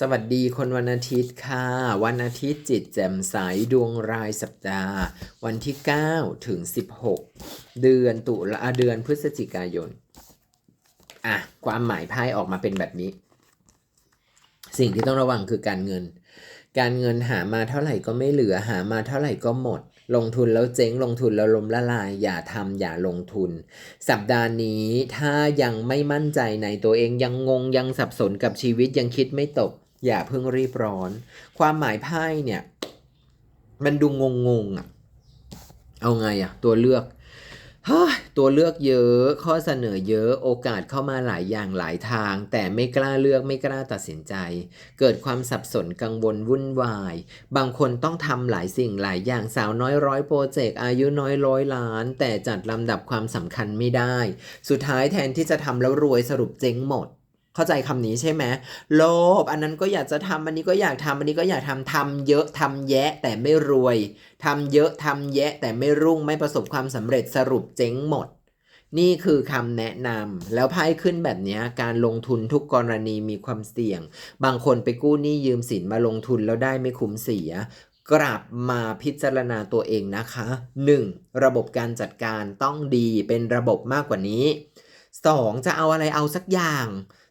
สวัสดีคนวันอาทิตย์ค่ะ วันอาทิตย์จิตแจ่มใสดวงรายสัปดาห์ วันที่ 9 ถึง 16 เดือนตุลาเดือนพฤศจิกายน อะ ความหมายไพ่ออกมาเป็นแบบนี้ สิ่งที่ต้องระวังคือการเงิน การเงินหามาเท่าไหร่ก็ไม่เหลือหามาเท่าไหร่ก็หมด ลงทุนแล้วเจ๊งลงทุนแล้วล้มละลาย อย่าทำอย่าลงทุน สัปดาห์นี้ถ้ายังไม่มั่นใจในตัวเองยังงงยังสับสนกับชีวิตยังคิดไม่ตก อย่าเพิ่งรีบร้อน ความหมายไพ่เนี่ย มันดูงงงๆอะเอาไงอะตัวเลือกเฮ้ยตัวเลือกเยอะ ข้อเสนอเยอะ โอกาสเข้ามาหลายอย่างหลายทาง แต่ไม่กล้าเลือกไม่กล้าตัดสินใจ เกิดความสับสนกังวลวุ่นวาย บางคนต้องทำหลายสิ่งหลายอย่างสาวน้อยร้อยโปรเจกต์อายุน้อยร้อยล้าน แต่จัดลำดับความสำคัญไม่ได้ สุดท้ายแทนที่จะทำแล้วรวยสรุปเจ๊งหมด เข้าใจคำนี้ใช่ไหมโลภอันนั้นก็อยากจะทำอันนี้ก็อยากทำอันนี้ก็อยากทำทำเยอะทำแยะแต่ไม่รวยทำเยอะทำแยะแต่ไม่รุ่งไม่ประสบความสำเร็จสรุปเจ๊งหมด นี่คือคำแนะนำแล้วไพ่ขึ้นแบบนี้การลงทุนทุกกรณีมีความเสี่ยง บางคนไปกู้หนี้ยืมสินมาลงทุนแล้วได้ไม่คุ้มเสียกลับมาพิจารณาตัวเองนะคะ 1. ระบบการจัดการต้องดีเป็นระบบมากกว่านี้ สองจะเอาอะไรเอาสักอย่าง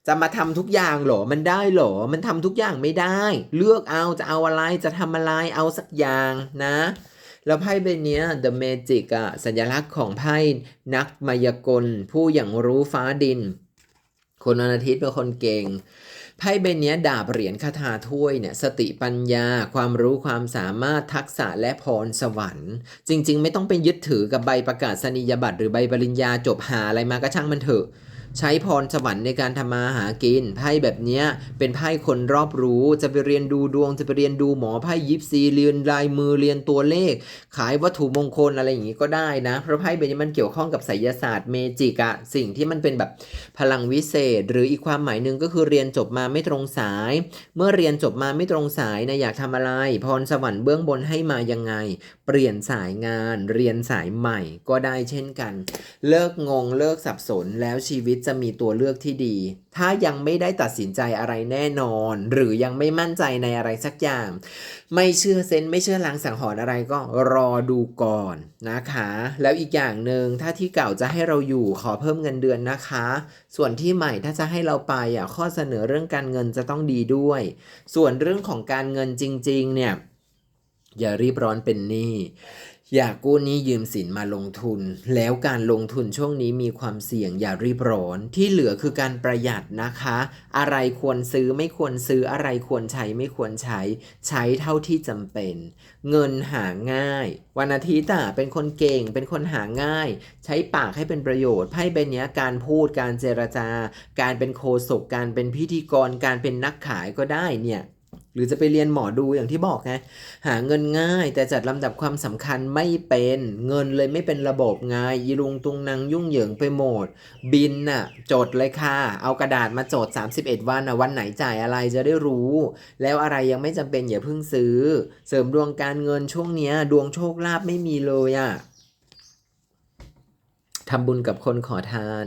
จะมาทำทุกอย่างเหรอ มันได้เหรอ มันทำทุกอย่างไม่ได้ เลือกเอาจะเอาอะไรจะทำอะไรเอาสักอย่างนะ แล้วไพ่ใบนี้ The Magic อะสัญลักษณ์ของไพ่นักมายากล ผู้อย่างรู้ฟ้าดิน คนวันอาทิตย์เป็นคนเก่ง ไพ่ใบเนี้ยดาบเหรียญคาถาถ้วยเนี่ยสติปัญญา ความรู้ความสามารถทักษะและพรสวรรค์ จริง ๆ ไม่ต้องไปยึดถือกับใบประกาศนียบัตรหรือใบปริญญาจบหาอะไรมาก็ช่างมันเถอะ ใช้พรสวรรค์ในการทำมาหากินไพ่แบบเนี้ยเป็นไพ่คนรอบรู้จะไปเรียนดูดวงจะไปเรียนดูหมอไพ่ยิปซีเรียนลายมือเรียนตัวเลข ขายวัตถุมงคลอะไรอย่างงี้ก็ได้นะ เพราะไพ่ใบนี้มันเกี่ยวข้องกับไสยศาสตร์เมจิกอะสิ่งที่มันเป็นแบบพลังวิเศษ หรืออีกความหมายหนึ่งก็คือเรียนจบมาไม่ตรงสาย เมื่อเรียนจบมาไม่ตรงสายนะอยากทำอะไร พรสวรรค์เบื้องบนให้มายังไง เปลี่ยนสายงาน เรียนสายใหม่ก็ได้เช่นกัน เลิกงงเลิกสับสนแล้วชีวิตจะมีตัวเลือกที่ดี ถ้ายังไม่ได้ตัดสินใจอะไรแน่นอน หรือยังไม่มั่นใจในอะไรสักอย่าง ไม่เชื่อเซนไม่เชื่อลางสังหรณ์อะไรก็รอดูก่อนนะคะ แล้วอีกอย่างหนึ่งถ้าที่เก่าจะให้เราอยู่ขอเพิ่มเงินเดือนนะคะ ส่วนที่ใหม่ถ้าจะให้เราไปอะข้อเสนอเรื่องการเงินจะต้องดีด้วย ส่วนเรื่องของการเงินจริง ๆ เนี่ย อย่ารีบร้อนเป็นหนี้อยากกู้หนี้ยืมสินมาลงทุน แล้วการลงทุนช่วงนี้มีความเสี่ยงอย่ารีบร้อน ที่เหลือคือการประหยัดนะคะ อะไรควรซื้อไม่ควรซื้ออะไรควรใช้ไม่ควรใช้ ใช้เท่าที่จำเป็น เงินหาง่าย วันอาทิตย์อะเป็นคนเก่ง เป็นคนหาง่าย ใช้ปากให้เป็นประโยชน์ไพ่ใบเนี้ยการพูดการเจรจาการเป็นโคศกการเป็นพิธีกรการเป็นนักขายก็ได้เนี่ย หรือจะไปเรียนหมอดูอย่างที่บอกไงหาเงินง่าย แต่จัดลำดับความสำคัญไม่เป็น เงินเลยไม่เป็นระบบไงยีลุงตุงนางยุ่งเหยิงไปหมด บินน่ะจดเลยค่ะ เอากระดาษมาจด 31 วันนะวันไหนจ่ายอะไรจะได้รู้ แล้วอะไรยังไม่จำเป็นอย่าเพิ่งซื้อ เสริมดวงการเงินช่วงเนี้ย ดวงโชคลาภไม่มีเลยอะ่ะทำบุญกับคนขอทาน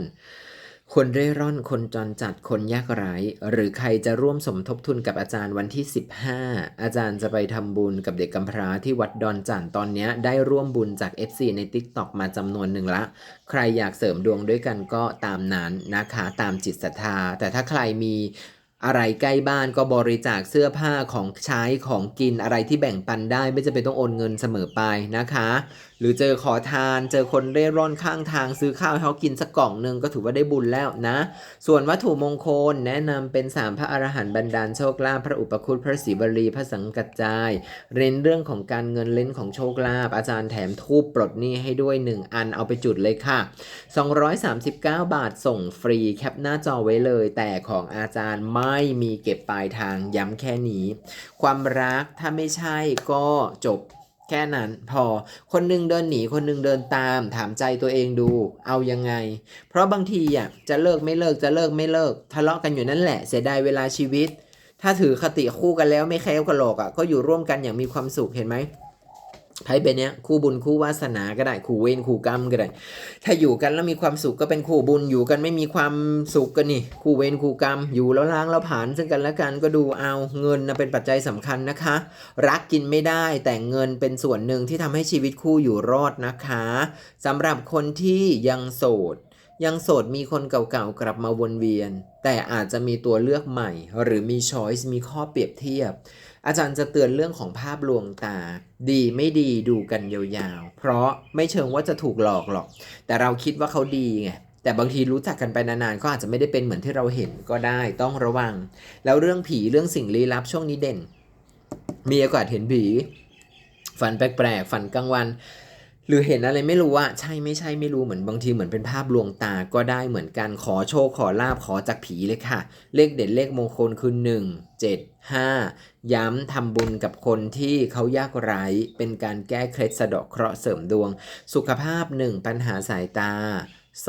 คนเร่ร่อน คนจรจัด คนยากไร้ หรือใครจะร่วมสมทบทุนกับอาจารย์วันที่ 15 อาจารย์จะไปทำบุญกับเด็กกำพร้าที่วัดดอนจันทร์ตอนนี้ได้ร่วมบุญจาก FC ใน TikTok มาจำนวนหนึ่งละ ใครอยากเสริมดวงด้วยกันก็ตามนั้นนะคะ ตามจิตศรัทธา แต่ถ้าใครมี อะไรใกล้บ้านก็บริจาคเสื้อผ้าของใช้ของกินอะไรที่แบ่งปันได้ ไม่จำเป็นต้องโอนเงินเสมอไปนะคะ หรือเจอขอทานเจอคนเร่ร่อนข้างทางซื้อข้าวให้เขากินสักกล่องหนึ่งก็ถือว่าได้บุญแล้วนะ ส่วนวัตถุมงคลแนะนำเป็นสามพระอรหันต์บรรดาลโชคลาภพระอุปคุตพระศรีบรีพระสังกัจจายเน้นเรื่องของการเงินเล่นของโชคลาภอาจารย์แถมทูบปลดหนี้ให้ด้วย 1 อันเอาไปจุดเลยค่ะ 239 บาทส่งฟรีแคปหน้าจอไว้เลย แต่ของอาจารย์ไม่มีเก็บปลายทางย้ำแค่นี้ ความรักถ้าไม่ใช่ก็จบแค่นั้นพอคนหนึงเดินหนีคนหนึงเดินตาม ถามใจตัวเองดู เอายังไง เพราะบางทีอะจะเลิกไม่เลิกจะเลิกไม่เลิก ทะเลาะกันอยู่นั่นแหละ เสียดายเวลาชีวิต ถ้าถือคติคู่กันแล้วไม่แคล้วกันหรอกอะก็อยู่ร่วมกันอย่างมีความสุขเห็นไหม ไพ่เป็นเนี้ยคู่บุญคู่วาสนาก็ได้คู่เวรคู่กรรมก็ได้ ถ้าอยู่กันแล้วมีความสุขก็เป็นคู่บุญอยู่กันไม่มีความสุขกันนี่ คู่เวรคู่กรรม อยู่แล้วล้างแล้วผ่าน ซึ่งกันและกันก็ดูเอาเงินนะเป็นปัจจัยสำคัญนะคะ รักกินไม่ได้แต่เงินเป็นส่วนหนึ่งที่ทำให้ชีวิตคู่อยู่รอดนะคะสำหรับคนที่ยังโสด ยังโสดมีคนเก่าๆกลับมาวนเวียน แต่อาจจะมีตัวเลือกใหม่ หรือมีช้อยส์มีข้อเปรียบเทียบ อาจารย์จะเตือนเรื่องของภาพลวงตา ดีไม่ดีดูกันยาวๆ เพราะไม่เชิงว่าจะถูกหลอกหรอก แต่เราคิดว่าเขาดีไงแต่บางทีรู้จักกันไปนานๆก็อาจจะไม่ได้เป็นเหมือนที่เราเห็นก็ได้ต้องระวัง แล้วเรื่องผีเรื่องสิ่งลี้ลับช่วงนี้เด่น มีโอกาสเห็นผีฝันแปลกๆฝันกลางวัน หรือเห็นอะไรไม่รู้อะใช่ไม่ใช่ไม่รู้เหมือนบางทีเหมือนเป็นภาพลวงตาก็ได้เหมือนกันขอโชคขอลาบขอจากผีเลยค่ะ เลขเด็ดเลขมงคลคือ 1 7 5 ย้ำทำบุญกับคนที่เขายากไร้เป็นการแก้เคล็ดสะเดาะเคราะห์เสริมดวง สุขภาพ 1 ปัญหาสายตา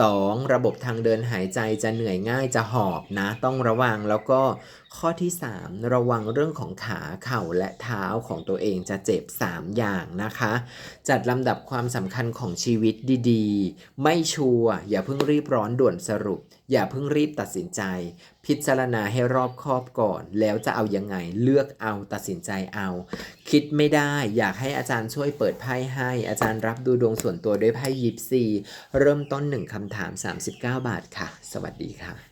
2. ระบบทางเดินหายใจจะเหนื่อยง่ายจะหอบนะ ต้องระวังแล้วก็ข้อที่ 3 ระวังเรื่องของขาเข่าและเท้าของตัวเองจะเจ็บ 3 อย่างนะคะ จัดลำดับความสำคัญของชีวิตดีๆ ไม่ชัวร์อย่าเพิ่งรีบร้อนด่วนสรุป อย่าเพิ่งรีบตัดสินใจ พิจารณาให้รอบคอบก่อน แล้วจะเอายังไงเลือกเอาตัดสินใจเอา คิดไม่ได้อยากให้อาจารย์ช่วยเปิดไพ่ให้ อาจารย์รับดูดวงส่วนตัวด้วยไพ่ยิปซี เริ่มต้น 1คำถาม 39 บาทค่ะ สวัสดีค่ะ